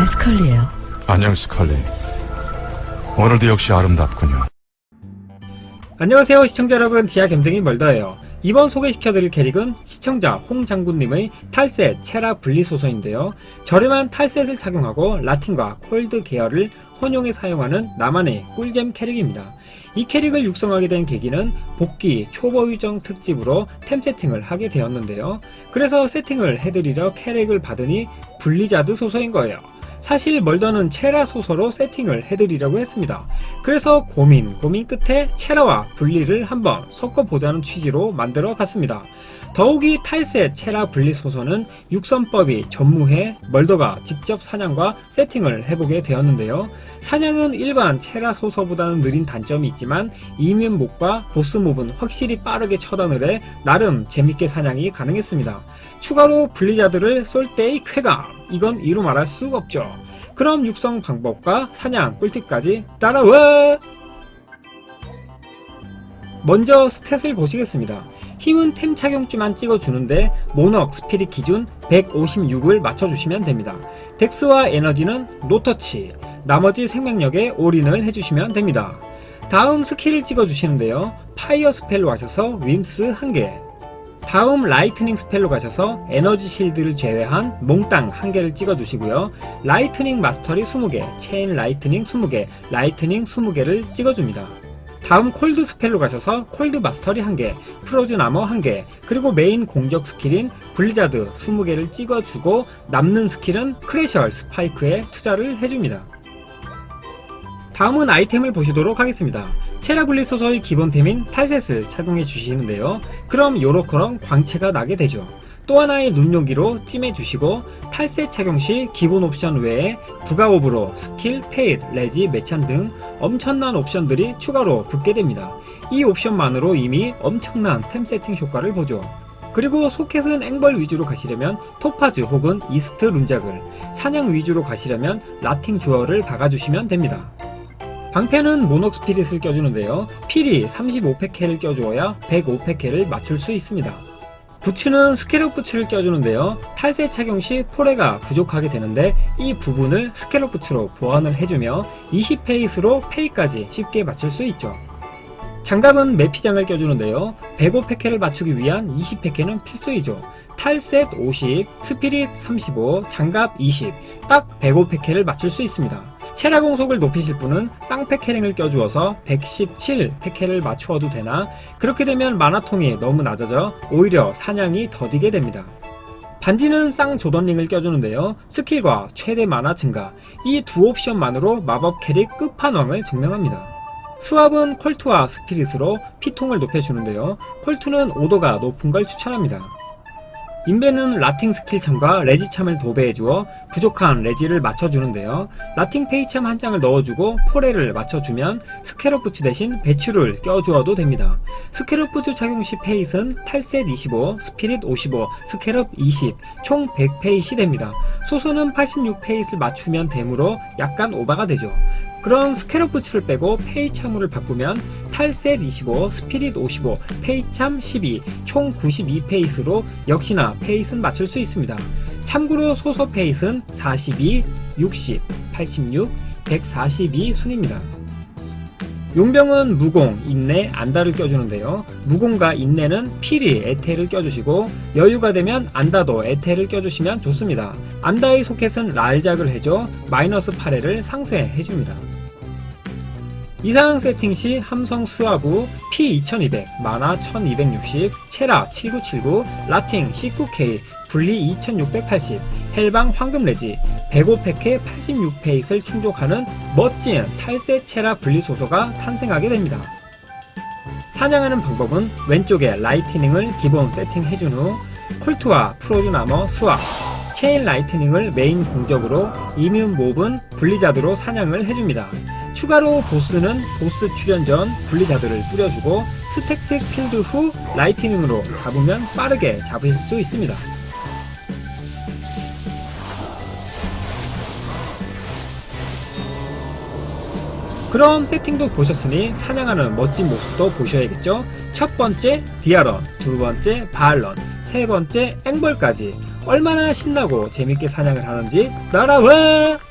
네, 스컬리예요. 안녕 스컬리. 오늘도 역시 아름답군요. 안녕하세요 시청자 여러분 디아 gem등이 멀더예요 이번 소개시켜드릴 캐릭은 시청자 홍 장군님의 탈셋 체라 분리 소서인데요 저렴한 탈셋을 착용하고 라틴과 콜드 계열을 혼용해 사용하는 나만의 꿀잼 캐릭입니다 이 캐릭을 육성하게 된 계기는 복귀 초보 유정 특집으로 템 세팅을 하게 되었는데요 그래서 세팅을 해드리려 캐릭을 받으니 블리자드 소서인 거예요 사실 멀더는 체라 소서로 세팅을 해드리려고 했습니다. 그래서 고민 고민 끝에 체라와 분리를 한번 섞어보자는 취지로 만들어 봤습니다. 더욱이 탈세 체라 분리 소서는 육선법이 전무해 멀더가 직접 사냥과 세팅을 해보게 되었는데요. 사냥은 일반 체라 소서보다는 느린 단점이 있지만 이면목과 보스몹은 확실히 빠르게 처단을 해 나름 재밌게 사냥이 가능했습니다. 추가로 블리자드를 쏠 때의 쾌감 이건 이루 말할 수가 없죠. 그럼 육성 방법과 사냥 꿀팁까지 따라와! 먼저 스탯을 보시겠습니다. 힘은 템 착용주만 찍어주는데 모넉 스피릿 기준 156을 맞춰주시면 됩니다. 덱스와 에너지는 노터치, 나머지 생명력에 올인을 해주시면 됩니다. 다음 스킬을 찍어주시는데요. 파이어 스펠로 가셔서 윈스 1개, 다음 라이트닝 스펠로 가셔서 에너지 실드를 제외한 몽땅 1개를 찍어주시고요. 라이트닝 마스터리 20개, 체인 라이트닝 20개, 라이트닝 20개를 찍어줍니다. 다음 콜드 스펠로 가셔서 콜드 마스터리 1개, 프로즌 아머 1개, 그리고 메인 공격 스킬인 블리자드 20개를 찍어주고 남는 스킬은 크래셜 스파이크에 투자를 해줍니다. 다음은 아이템을 보시도록 하겠습니다. 체라블리 소서의 기본템인 탈셋을 착용해 주시는데요. 그럼 요렇게럼 광채가 나게 되죠. 또 하나의 눈요기로 찜해 주시고 탈셋 착용 시 기본 옵션 외에 부가옵으로 스킬, 페이드, 레지, 매찬 등 엄청난 옵션들이 추가로 붙게 됩니다. 이 옵션만으로 이미 엄청난 템 세팅 효과를 보죠. 그리고 소켓은 앵벌 위주로 가시려면 토파즈 혹은 이스트 룬작을, 사냥 위주로 가시려면 라팅 주얼을 박아주시면 됩니다. 방패는 모녹 스피릿을 껴주는데요. 필이 35팩해를 껴주어야 105팩해를 맞출 수 있습니다. 부츠는 스케럽 부츠를 껴주는데요. 탈세 착용 시 포레가 부족하게 되는데 이 부분을 스케럽 부츠로 보완을 해주며 20페이스로 페이까지 쉽게 맞출 수 있죠. 장갑은 매피장을 껴주는데요. 105팩해를 맞추기 위한 20팩해는 필수이죠. 탈셋 50, 스피릿 35, 장갑 20, 딱 105팩해를 맞출 수 있습니다. 체라 공속을 높이실 분은 쌍팩 캐링을 껴주어서 117 팩해를 맞추어도 되나 그렇게 되면 마나통이 너무 낮아져 오히려 사냥이 더디게 됩니다. 반지는 쌍 조던링을 껴주는데요. 스킬과 최대 마나 증가 이 두 옵션만으로 마법 캐릭 끝판왕을 증명합니다. 수압은 콜투와 스피릿으로 피통을 높여주는데요. 콜투는 오도가 높은 걸 추천합니다. 인베는 라팅 스킬 참과 레지 참을 도배해 주어 부족한 레지를 맞춰주는데요. 라팅 페이 참 한 장을 넣어주고 포레를 맞춰주면 스케럽 부츠 대신 배추를 껴주어도 됩니다. 스케럽 부츠 착용 시 페이스는 탈셋 25, 스피릿 55, 스케럽 20, 총 100페이시 됩니다. 소소는 86페이스를 맞추면 되므로 약간 오바가 되죠. 그럼 스케럽 부츠를 빼고 페이 참으를 바꾸면 탈셋 25, 스피릿 55, 페이 참 12, 총 92페이스로 역시나 페이스는 맞출 수 있습니다. 참고로 소서 페이스는 42, 60, 86, 142 순입니다. 용병은 무공, 인내, 안다를 껴주는데요. 무공과 인내는 필히 에테를 껴주시고 여유가 되면 안다도 에테를 껴주시면 좋습니다. 안다의 소켓은 랄작을 해줘 마이너스 8회를 상쇄해줍니다. 이상 세팅 시 함성 스와브 P2200, 마나 1260, 체라 7979, 라팅 19K, 분리 2680, 헬방 황금 레지, 105팩에 86페이스를 충족하는 멋진 탈세 체라 분리 소서가 탄생하게 됩니다. 사냥하는 방법은 왼쪽에 라이트닝을 기본 세팅해준 후 콜트와 프로즌 아머 스왑, 체인 라이트닝을 메인 공격으로 이뮨 몹은 블리자드로 사냥을 해줍니다. 추가로 보스는 보스 출연 전 블리자드를 뿌려주고 스택틱 필드 후 라이트닝으로 잡으면 빠르게 잡으실 수 있습니다. 그럼 세팅도 보셨으니 사냥하는 멋진 모습도 보셔야겠죠? 첫 번째 디아런, 두 번째 바알런, 세 번째 앵벌까지 얼마나 신나고 재밌게 사냥을 하는지 따라와!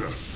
success.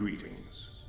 Greetings.